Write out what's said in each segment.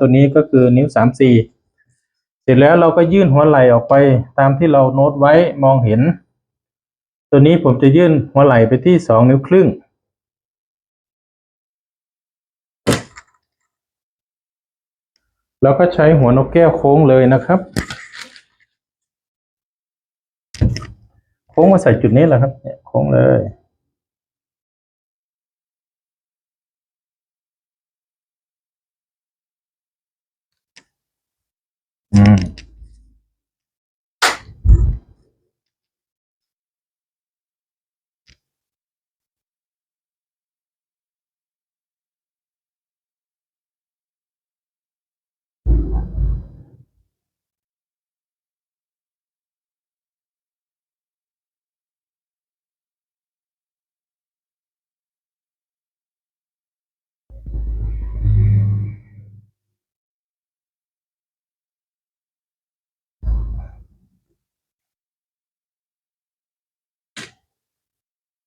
ตัวนี้ก็คือนิ้วสามสี่เสร็จแล้วเราก็ยื่นหัวไหล่ออกไปตามที่เราโน้ตไว้มองเห็น ตัวนี้ผมจะยื่นหัวไหล่ไปที่สองนิ้วครึ่ง แล้วก็ใช้หัวนกแก้วโค้งเลยนะครับ โค้งมาใส่จุดนี้แหละครับเนี่ยโค้งเลย อื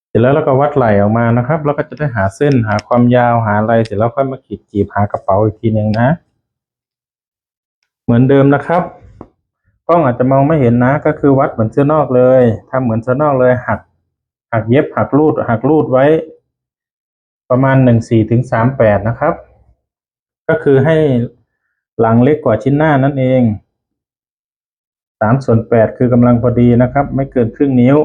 เสร็จแล้วเราก็วัดไหล่ออกมานะครับ แล้วก็จะได้หาเส้นหาความยาวหาอะไรเสร็จแล้วค่อยมาขีดจีบหากระเป๋าอีกทีหนึ่งนะ เหมือนเดิมนะครับกล้องอาจจะมองไม่เห็นนะ ก็คือวัดเหมือนเสื้อนอกเลยทำเหมือนเสื้อนอกเลยหักหักเย็บหักรูดหักรูดไว้ ประมาณหนึ่งสี่ถึงสามแปดนะครับ ก็คือให้หลังเล็กกว่าชิ้นหน้านั่นเองสามส่วนแปดคือกำลังพอดีนะครับ ไม่เกินครึ่งนิ้ว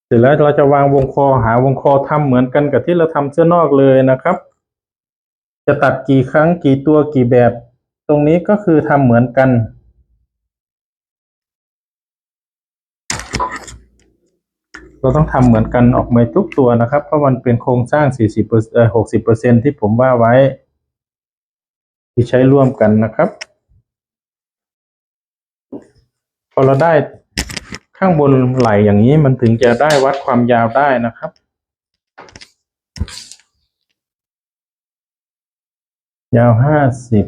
เส ร็จแล้วเราจะวางวงคอหาวงคอทำเหมือนกันกับที่เราทำเสื้อนอกเลยนะครับ จะตัดกี่ครั้งกี่ตัวกี่แบบ ตรงนี้ก็คือทำเหมือนกัน เราต้องทำเหมือนกันออกมาทุกตัวนะครับ เพราะมันเป็นโครงสร้าง 40เอ่อ60เปอร์เซ็นที่ผมว่าไว้ ที่ใช้ร่วมกันนะครับ พอเราได้ ข้างบนไหลอย่างนี้มันถึงจะได้วัดความยาวได้นะครับ ยาวห้าสิบ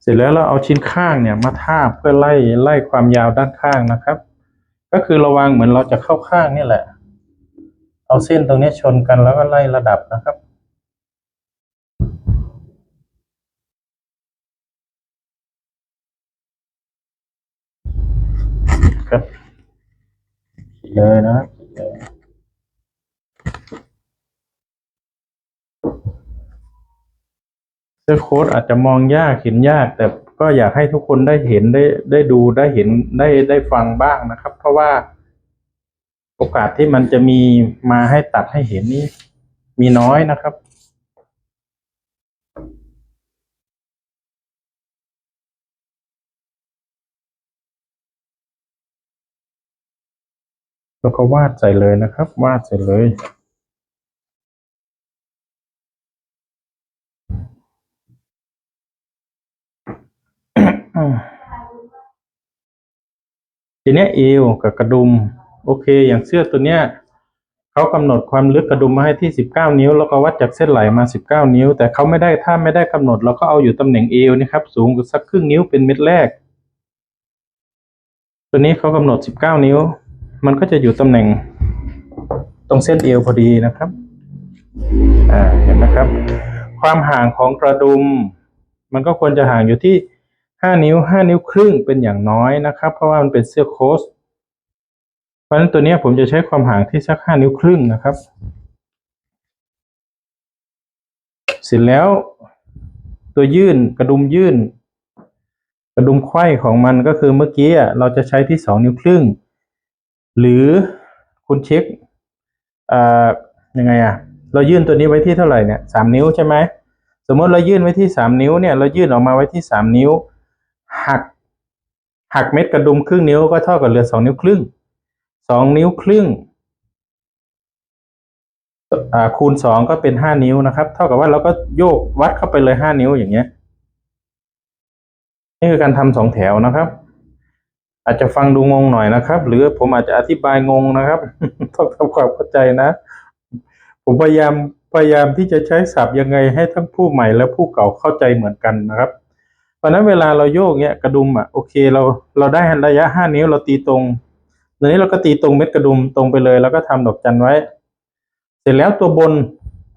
เสร็จแล้วเราเอาชิ้นข้างเนี่ยมาทาบเพื่อไล่ไล่ความยาวด้านข้างนะครับ ก็คือระวังเหมือนเราจะเข้าข้างนี่แหละ เอาเส้นตรงนี้ชนกันแล้วก็ไล่ระดับนะครับ เลยนะเลยเสื้อโค้ดอาจจะมองยากเห็นยาก แต่ก็อยากให้ทุกคนได้เห็นได้ได้ดูได้เห็นได้ได้ฟังบ้างนะครับ เพราะว่าโอกาสที่มันจะมีมาให้ตัดให้เห็นนี่มีน้อยนะครับ แล้วก็วาดใส่เลยนะครับ วาดใส่เลย ทีเนี้ยเอวกับกระดุม โอเค อย่างเสื้อตัวเนี้ยเขากำหนดความลึกกระดุมมาให้ที่สิบเก้านิ้ว แล้วก็วัดจากเส้นไหลมาสิบเก้านิ้ว แต่เขาไม่ได้ถ้าไม่ได้กำหนดเราก็เอาอยู่ตำแหน่งเอวนี่ครับ สูงสักครึ่งนิ้วเป็นเม็ดแรก ตัวนี้เขากำหนดสิบเก้านิ้ว มันก็จะอยู่ตำแหน่งตรงเส้นเอวพอดีนะครับ อ่า เห็นนะครับ ความห่างของกระดุม มันก็ควรจะห่างอยู่ที่ห้านิ้วห้านิ้วครึ่งเป็นอย่างน้อยนะครับ เพราะว่ามันเป็นเสื้อโค้ทเพราะฉะนั้นตัวนี้ผมจะใช้ความห่างที่สักห้านิ้วครึ่งนะครับ เสร็จแล้วตัวยื่นกระดุมยื่น กระดุมไขว้ของมันก็คือเมื่อกี้เราจะใช้ที่สองนิ้วครึ่ง หรือคุณเช็คอ่ายังไงอะเรายื่นตัวนี้ไว้ที่เท่าไหร่เนี่ยสามนิ้วใช่ไหมสมมติเรายื่นไว้ที่สามนิ้วเนี่ยเรายื่นออกมาไว้ที่สามนิ้ว หักหักเม็ดกระดุมครึ่งนิ้วก็เท่ากับเหลือสองนิ้วครึ่งสองนิ้วครึ่งคูณสองก็เป็นห้านิ้วนะครับ เท่ากับว่าเราก็โยกวัดเข้าไปเลยห้านิ้วอย่างเงี้ยนี่คือการทำสองแถวนะครับ อาจจะฟังดูงงหน่อยนะครับ หรือผมอาจจะอธิบายงงนะครับต้องทำความเข้าใจนะ ผมพยายามพยายามที่จะใช้ศัพท์ยังไงให้ทั้งผู้ใหม่และผู้เก่าเข้าใจเหมือนกันนะครับ เพราะนั้นเวลาเราโยกเนี้ยกระดุมอะโอเคเราเราได้ระยะห้านิ้วเราตีตรงตอนนี้เราก็ตีตรงเม็ดกระดุมตรงไปเลย แล้วก็ทำดอกจันไว้ เสร็จแล้วตัวบน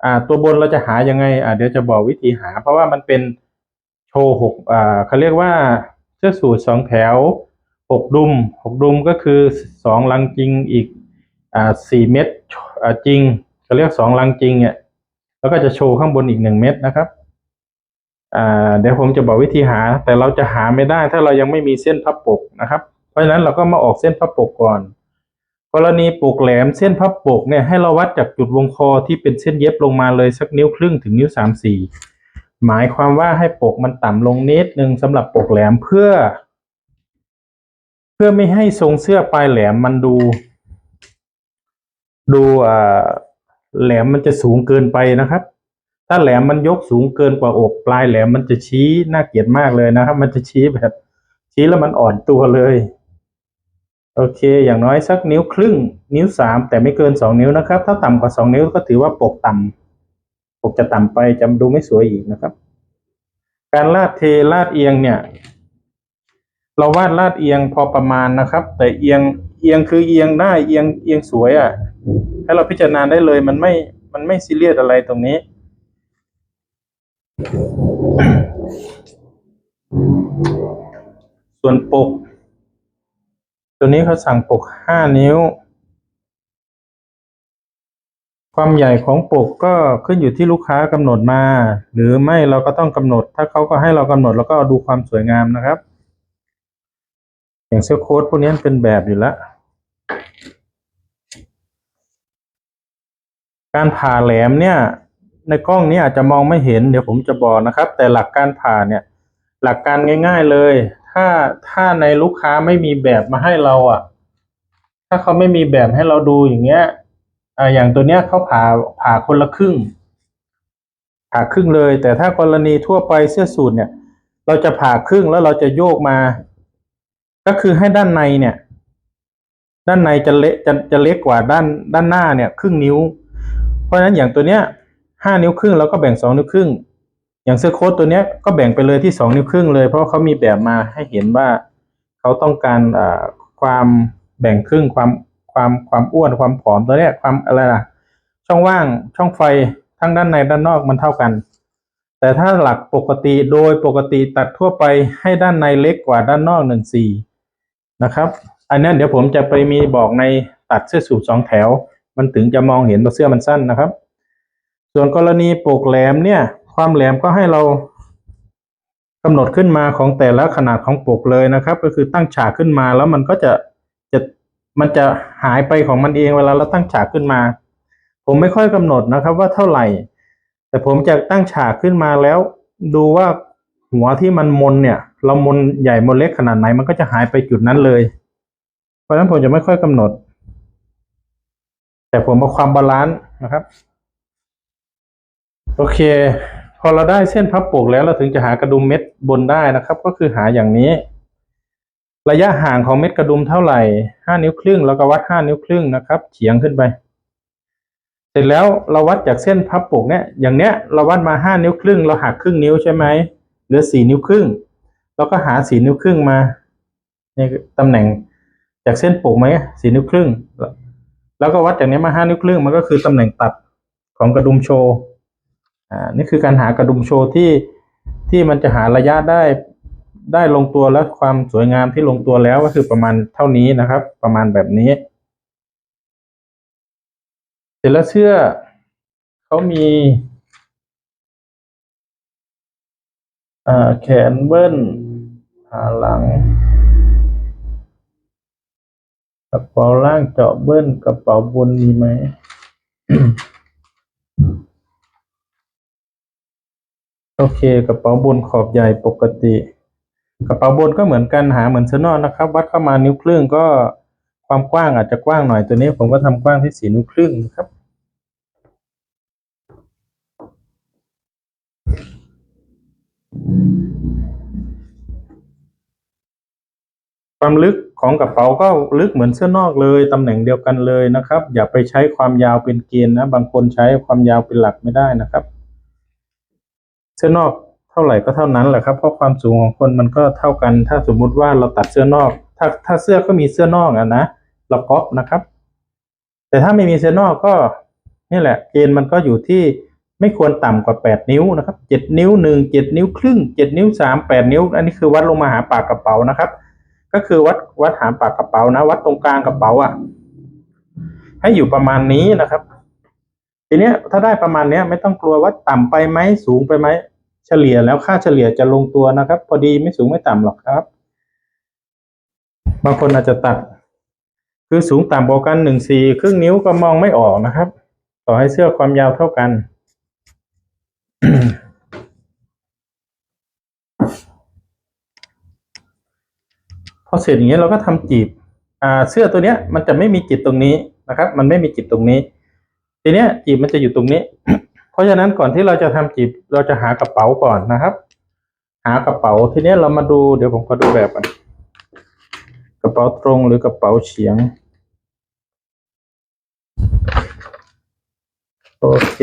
อ่าตัวบนเราจะหายังไงอ่าเดี๋ยวจะบอกวิธีหา เพราะว่ามันเป็นโชว์หกอ่าเขาเรียกว่าเสื้อสูทสองแถว หกดุมหกดุมก็คือสองลังจริงอีกอ่าสี่เม็ดอ่าจริงเขาเรียกสองลังจริงเนี่ยแล้วก็จะโชว์ข้างบนอีกหนึ่งเม็ดนะครับอ่าเดี๋ยวผมจะบอกวิธีหา แต่เราจะหาไม่ได้ถ้าเรายังไม่มีเส้นพับปกนะครับ เพราะฉะนั้นเราก็มาออกเส้นพับปกก่อนกรณีปกแหลมเส้นพับปกเนี่ยให้เราวัดจากจุดวงคอที่เป็นเส้นเย็บลงมาเลยสักนิ้วครึ่งถึงนิ้วสามสี่หมายความว่าให้ปกมันต่ำลงนิดนึงสำหรับปกแหลมเพื่อ เพื่อไม่ให้ทรงเสื้อปลายแหลมมันดู ดูอ่าแหลมมันจะสูงเกินไปนะครับ ถ้าแหลมมันยกสูงเกินกว่าอก ปลายแหลมมันจะชี้น่าเกลียดมากเลยนะครับ มันจะชี้แบบ ชี้แล้วมันอ่อนตัวเลย โอเค อย่างน้อยสักนิ้วครึ่ง นิ้วสามแต่ไม่เกินสองนิ้วนะครับ ถ้าต่ำกว่าสองนิ้วก็ถือว่าปกต่ำปกจะต่ำไปจะดูไม่สวยอีกนะครับ การลาดเทลาดเอียงเนี่ย เราวาดลาดเอียงพอประมาณนะครับ แต่เอียงเอียงคือเอียงได้เอียงเอียงสวยอะ่ะให้เราพิจารณาได้เลยมันไม่มันไม่ซีเรียสอะไรตรงนี้ ส่วนปก ตัวนี้เขาสั่งปกห้านิ้ว ความใหญ่ของปกก็ขึ้นอยู่ที่ลูกค้ากำหนดมา หรือไม่เราก็ต้องกำหนด ถ้าเขาก็ให้เรากำหนดเราก็ดูความสวยงามนะครับ อย่างเสื้อโค้ทพวกนี้เป็นแบบอยู่แล้ว การผ่าแหลมเนี่ย ในกล้องนี้อาจจะมองไม่เห็นเดี๋ยวผมจะบอกนะครับ แต่หลักการผ่าเนี่ย หลักการง่าย ๆเลย ถ้าถ้าในลูกค้าไม่มีแบบมาให้เราอะ ถ้าเขาไม่มีแบบให้เราดูอย่างเงี้ยอ่าอย่างตัวเนี้ยเขาผ่าผ่าคนละครึ่ง ผ่าครึ่งเลย แต่ถ้ากรณีทั่วไปเสื้อสูทเนี่ย เราจะผ่าครึ่งแล้วเราจะโยกมา ก็คือให้ด้านในเนี่ย ด้านในจะเละจะจะเล็กกว่าด้านด้านหน้าเนี่ย ครึ่งนิ้ว เพราะฉะนั้นอย่างตัวเนี้ยห้านิ้วครึ่งเราก็แบ่งสองนิ้วครึ่ง อย่างเสื้อโค้ทตัวเนี้ยก็แบ่งไปเลยที่สองนิ้วครึ่งเลย เพราะเขามีแบบมาให้เห็นว่าเขาต้องการอ่าความแบ่งครึ่งความความความอ้วนความผอมตัวเนี้ยความอะไรล่ะ ช่องว่างช่องไฟทั้งด้านในด้านนอกมันเท่ากัน แต่ถ้าหลักปกติโดยปกติตัดทั่วไปให้ด้านในเล็กกว่าด้านนอกหนึ่งสี่ นะครับ อันนั้นเดี๋ยวผมจะไปมีบอกในตัดเสื้อสูทสองแถว มันถึงจะมองเห็นว่าเสื้อมันสั้นนะครับ ส่วนกรณีปกแหลมเนี่ย ความแหลมก็ให้เรากำหนดขึ้นมาของแต่ละขนาดของปกเลยนะครับ ก็คือตั้งฉากขึ้นมาแล้วมันก็จะจะมันจะหายไปของมันเองเวลาเราตั้งฉากขึ้นมา ผมไม่ค่อยกำหนดนะครับว่าเท่าไหร่ แต่ผมจะตั้งฉากขึ้นมาแล้ว ดูว่า หัวที่มันมนเนี่ย เรามนใหญ่มนเล็กขนาดไหนมันก็จะหายไปจุดนั้นเลย เพราะฉะนั้นผมจะไม่ค่อยกำหนด แต่ผมเอาความบาลานซ์นะครับ โอเค พอเราได้เส้นพับปกแล้วเราถึงจะหากระดุมเม็ดบนได้นะครับ ก็คือหาอย่างนี้ ระยะห่างของเม็ดกระดุมเท่าไหร่ห้านิ้วครึ่งแล้วก็วัดห้านิ้วครึ่งนะครับเฉียงขึ้นไปเสร็จแล้วเราวัดจากเส้นพับปกเนี่ยอย่างเนี้ยเราวัดมาห้านิ้วครึ่งเราหักครึ่งนิ้วใช่ไหม เหลือสี่นิ้วครึ่งเราก็หาสี่นิ้วครึ่งมาเนี่ยตำแหน่งจากเส้นปกไหมสี่นิ้วครึ่ง แล้วก็วัดจากนี้มาห้านิ้วครึ่งมันก็คือตำแหน่งตัดของกระดุมโชว์อ่านี่คือการหากระดุมโชว์ที่ที่มันจะหาระยะได้ได้ลงตัวและความสวยงามที่ลงตัวแล้วก็คือประมาณเท่านี้นะครับ ประมาณแบบนี้ เสร็จแล้วเสื้อเขามี อ่าแขนเบิ้ลขาหลังกระเป๋าล่างเจาะเบิ้ลกระเป๋าบนมีไหมโอเค กระเป๋าบนขอบใหญ่ปกติ กระเป๋าบนก็เหมือนกันหาเหมือนเสื้อนอกนะครับ วัดเข้ามานิ้วครึ่งก็ความกว้างอาจจะกว้างหน่อยตัวนี้ผมก็ทำกว้างที่สี่นิ้วครึ่งครับ ความลึกของกระเป๋าก็ลึกเหมือนเสื้อนอกเลยตำแหน่งเดียวกันเลยนะครับ อย่าไปใช้ความยาวเป็นเกณฑ์นะ บางคนใช้ความยาวเป็นหลักไม่ได้นะครับ เสื้อนอกเท่าไหร่ก็เท่านั้นแหละครับเพราะความสูงของคนมันก็เท่ากัน ถ้าสมมุติว่าเราตัดเสื้อนอก ถ้าถ้าเสื้อก็มีเสื้อนอกอะนะเราก๊อปนะครับ แต่ถ้าไม่มีเสื้อนอกก็นี่แหละ เกณฑ์มันก็อยู่ที่ไม่ควรต่ำกว่าแปดนิ้วนะครับเจ็ดนิ้วหนึ่งเจ็ดนิ้วครึ่งเจ็ดนิ้วสามแปดนิ้ว อันนี้คือวัดลงมาหาปากกระเป๋านะครับ ก็คือวัดวัดหาปากกระเป๋านะ วัดตรงกลางกระเป๋าอะ ให้อยู่ประมาณนี้นะครับ ทีเนี้ยถ้าได้ประมาณเนี้ยไม่ต้องกลัวว่าต่ำไปไหมสูงไปไหมเฉลี่ยแล้วค่าเฉลี่ยจะลงตัวนะครับ พอดีไม่สูงไม่ต่ำหรอกครับ บางคนอาจจะตัด คือสูงต่ำกว่ากันหนึ่งสี่ครึ่งนิ้วก็มองไม่ออกนะครับ ต่อให้เสื้อความยาวเท่ากัน อเสร็จอย่างนี้เราก็ทำจีบอ่าเสื้อตัวเนี้ยมันจะไม่มีจีบตรงนี้นะครับ มันไม่มีจีบตรงนี้ ทีเนี้ยจีบมันจะอยู่ตรงนี้ เพราะฉะนั้นก่อนที่เราจะทำจีบเราจะหากระเป๋าก่อนนะครับ หากระเป๋าทีเนี้ยเรามาดูเดี๋ยวผมขอดูแบบก่อนกระเป๋าตรงหรือกระเป๋าเฉียงโอเค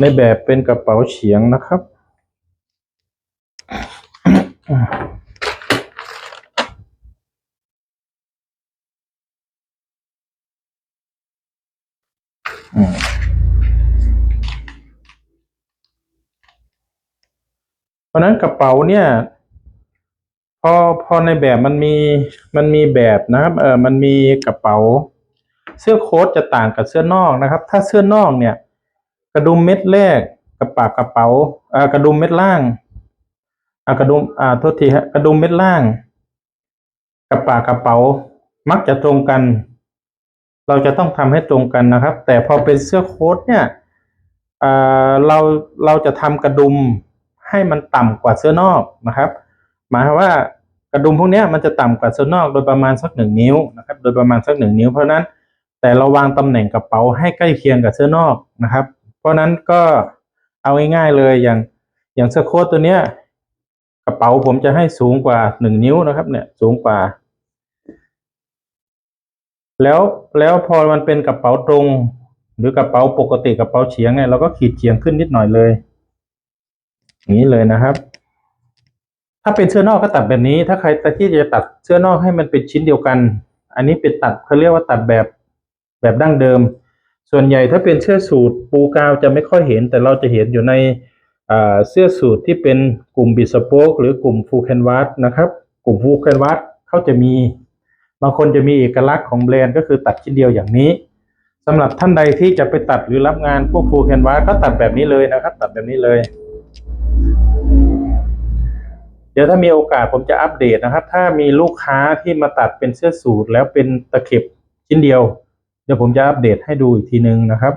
ในแบบเป็นกระเป๋าเฉียงนะครับ เพราะนั้นกระเป๋าเนี่ยพอพอในแบบมันมีมันมีแบบนะครับเออมันมีกระเป๋า เสื้อโค้ทจะต่างกับเสื้อนอกนะครับ ถ้าเสื้อนอกเนี่ย กระดุมเม็ดแรกกระปากกระเป๋าอ่ากระดุมเม็ดล่างอ่ากระดุมอ่าโทษทีฮะกระดุมเม็ดล่าง กระปากกระเป๋ามักจะตรงกัน เราจะต้องทำให้ตรงกันนะครับ แต่พอเป็นเสื้อโค้ทเนี่ยอ่าเราเราจะทำกระดุม ให้มันต่ำกว่าเสื้อนอกนะครับหมายความว่ากระดุมพวกนี้มันจะต่ำกว่าเสื้อนอกโดยประมาณสักหนึ่งนิ้วนะครับโดยประมาณสักหนึ่งนิ้ว เพราะนั้นแต่เราวางตำแหน่งกระเป๋าให้ใกล้เคียงกับเสื้อนอกนะครับ เพราะฉะนั้นก็เอาง่ายๆเลยอย่างอย่างเสื้อโค้ทตัวเนี้ยกระเป๋าผมจะให้สูงกว่าหนึ่งนิ้วนะครับ เนี่ยสูงกว่า แล้วแล้วพอมันเป็นกระเป๋าตรง หรือกระเป๋าปกติกระเป๋าเฉียงเนี่ยเราก็ขีดเฉียงขึ้นนิดหน่อยเลย อย่างนี้เลยนะครับ ถ้าเป็นเสื้อนอกก็ตัดแบบนี้ ถ้าใครที่จะตัดเสื้อนอกให้มันเป็นชิ้นเดียวกัน อันนี้เป็นตัดเขาเรียกว่าตัดแบบแบบดั้งเดิม ส่วนใหญ่ถ้าเป็นเสื้อสูทปูกาวจะไม่ค่อยเห็น แต่เราจะเห็นอยู่ในเสื้อสูทที่เป็นกลุ่มบิสโปกหรือกลุ่มฟูแคนวาสนะครับ กลุ่มฟูแคนวาสเขาจะมีบางคนจะมีเอกลักษณ์ของแบรนด์ก็คือตัดชิ้นเดียวอย่างนี้สำหรับท่านใดที่จะไปตัดหรือรับงานพวกฟูแคนวาสก็ตัดแบบนี้เลยนะครับ ตัดแบบนี้เลย ดี๋ยวถ้ามีโอกาสผมจะอัปเดตนะครับ ถ้ามีลูกค้าที่มาตัดเป็นเสื้อสูทแล้วเป็นตะเข็บชิ้นเดียว เดี๋ยวผมจะอัปเดตให้ดูอีกทีนึงนะครับ